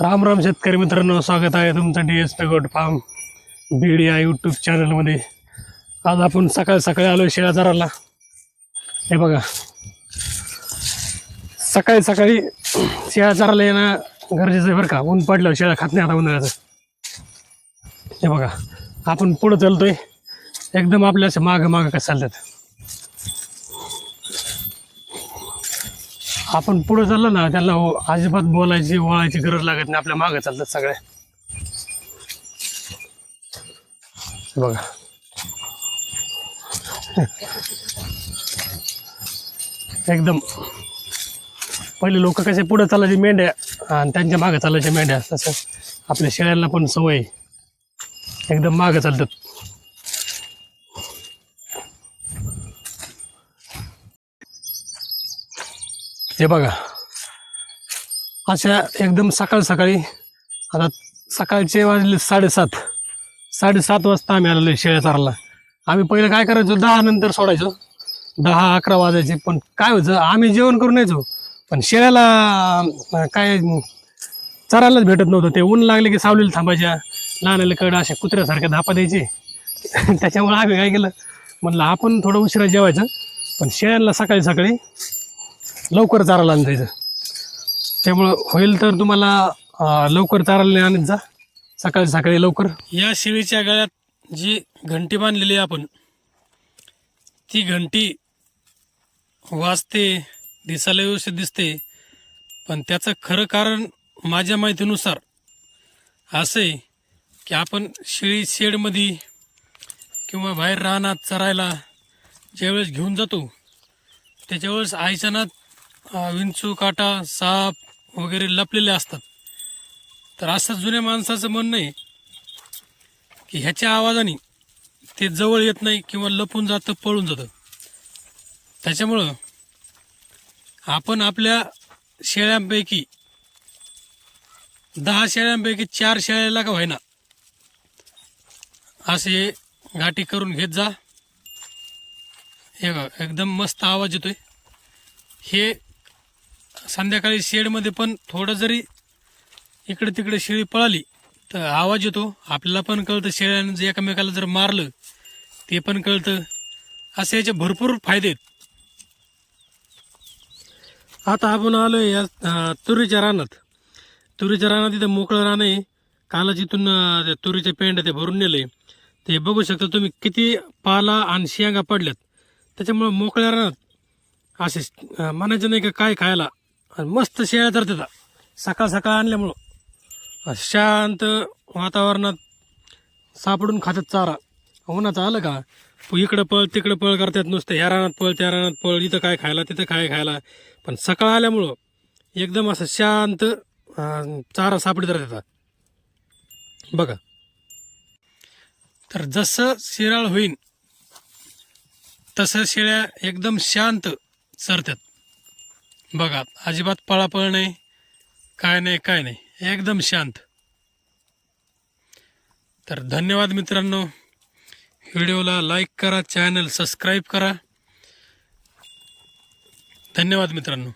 राम राम शेतकरी मित्रांनो स्वागत आहे तुमचं D S goat farm Beed या यूट्यूब चॅनलमध्ये आज आपण सकाळ सकाळी आलो शेळ्या हे बघा. सकाळी सकाळी शेळ्या येणं गरजेचं आहे बरं का. ऊन पडलं शेळ्या खात नाही आता उन्हाळ्याचं हे बघा. आपण पुढं चालतोय. एकदम आपल्या असं मागं मागं कसं चालतात आपण पुढे चाललो ना त्यांना हो- अजिबात बोलायची वळायची गरज लागत नाही आपल्या मागं चालतात सगळे. बघा. एकदम. पहिले लोक कसे पुढे चालायचे मेंढ्या आणि त्यांच्या मागं चालायच्या मेंढ्या तसं आपल्या शेळ्यांना पण सवय एकदम मागं चालतात. हे बघा. अशा एकदम सकाळ सकाळी आता सकाळचे वाजले साडेसात. साडेसात वाजता आम्ही आलेलो शेळ्या चारायला. आम्ही पहिलं काय करायचो? दहा नंतर सोडायचो. दहा अकरा वाजायचे पण काय व्हायचं? आम्ही जेवण करून यायचो. पण शेळ्याला काय चरायलाच भेटत नव्हतं. ते ऊन लागले की सावलीला थांबायच्या. लहान कडं अशा कुत्र्यासारख्या धापा द्यायचे. त्याच्यामुळे आम्ही काय केलं? म्हटलं आपण थोडं उशिरा जेवायचं. पण शेळ्यांना सकाळी सकाळी लवकर चारायला आणता त्यामुळं होईल तर तुम्हाला लवकर चारायला आणत जा. सकाळी सकाळी लवकर. या शेळीच्या गळ्यात जी घंटी बांधलेली आहे आपण ती घंटी वाजते दिसायला व्यवस्थित दिसते. पण त्याचं खरं कारण माझ्या माहितीनुसार असं आहे की आपण शेळी शेडमध्ये किंवा बाहेर राहणार चरायला ज्यावेळेस घेऊन जातो त्याच्यावेळेस आईच्या नात विंचू काटा साप वगैरे लपलेले असतात. तर असं जुन्या माणसाचं म्हणणं आहे की ह्याच्या आवाजाने ते जवळ येत नाही किंवा लपून जातं पळून जातं. त्याच्यामुळं आपण आपल्या शेळ्यांपैकी दहा शेळ्यांपैकी चार शेळ्याला का व्हायना असे घाटी करून घेत जा. हे एकदम मस्त आवाज येतोय. हे संध्याकाळी शेडमध्ये पण थोडं जरी इकडे तिकडे शेळी पळाली तर आवाज येतो. आपल्याला पण कळतं शेळ्यानं जर एकमेकाला जर मारलं ते पण कळतं. असे याचे भरपूर फायदे आहेत. आता आपण आलो या तुरीच्या रानात. तुरीच्या रानात इथं मोकळं रान आहे. कालच इथून तुरीचे पेंड ते भरून नेले. ते बघू शकता तुम्ही किती पाला आणि शेंगा पडल्यात. त्याच्यामुळं मोकळ्या रानात असे म्हणायचं नाही का काय खायला. आणि मस्त शेळ्या तर तिथं सकाळ सकाळ आणल्यामुळं. शांत वातावरणात सापडून खातात चारा. उन्हाचं आलं का? इकडं पळ तिकडं पळ करतात नुसतं. ह्या रानात पळ त्या रानात पळ इथं काय खायला तिथं काय खायला. पण सकाळ आल्यामुळं एकदम असं शांत चारा सापडीत राहतात बघा. तर जसं शिराळ होईन तसं शेळ्या एकदम शांत सरतात. बघा अजिबात पळापळ नाही काय नाही काय नाही. एकदम शांत. तर धन्यवाद मित्रांनो. व्हिडिओला लाईक करा चॅनल सबस्क्राईब करा. धन्यवाद मित्रांनो.